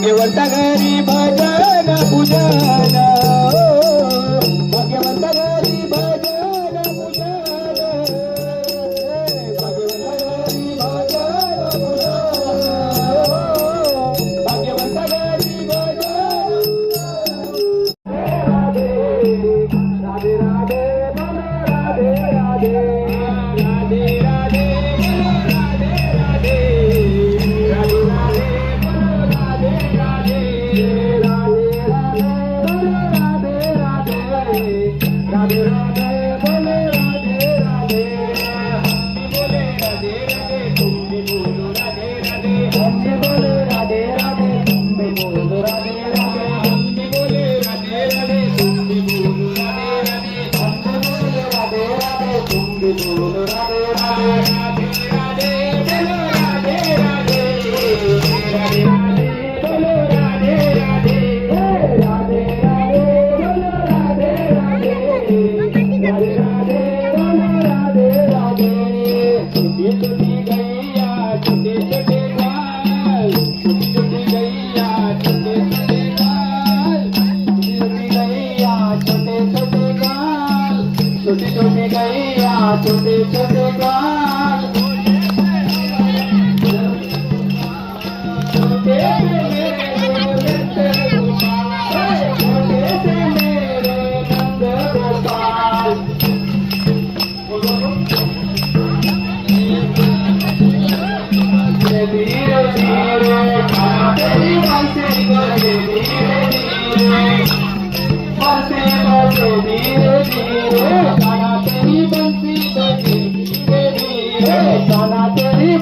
निवडता घरी भजन पूजा.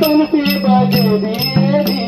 बंसी बजे धीरे धीरे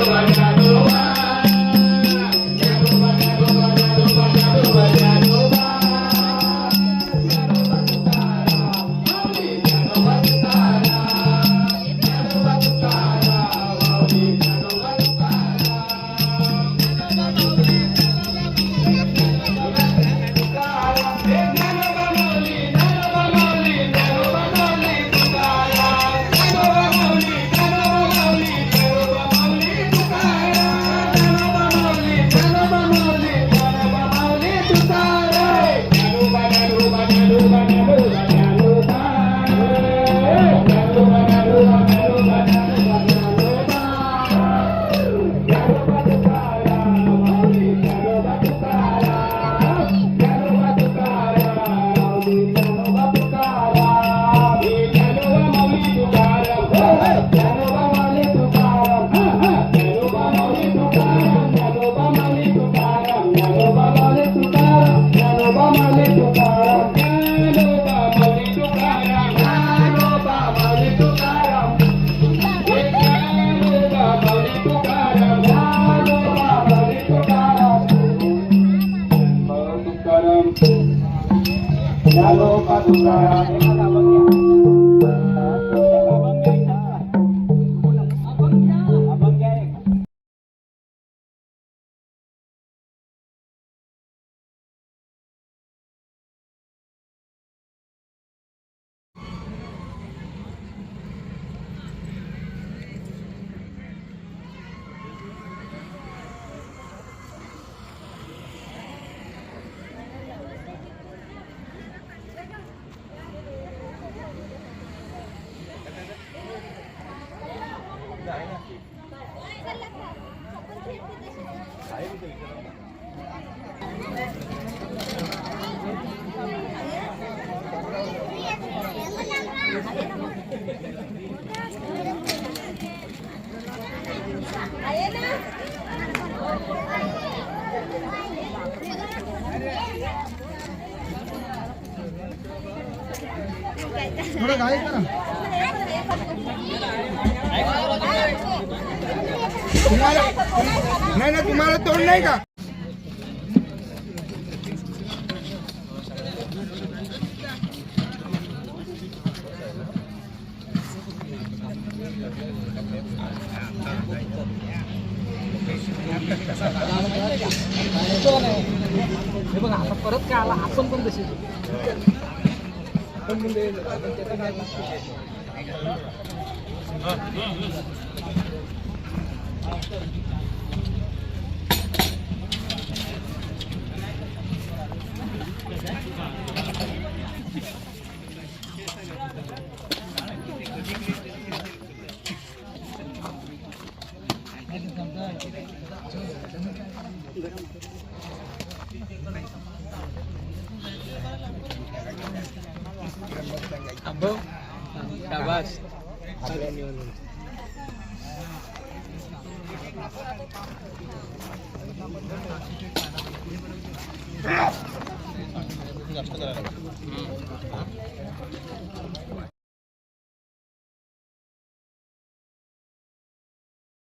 भगवान Thank you. Hello, Patuka. थोडं घाई करा. तुम्हाला नाही ना तुम्हाला तोंड नाही का? हे. बघा आता परत काय आला आपण पण तसे आपण म्हणजे त्याचं काय Abang, Syabas. Abang ni orang. Nggak bisa jalan.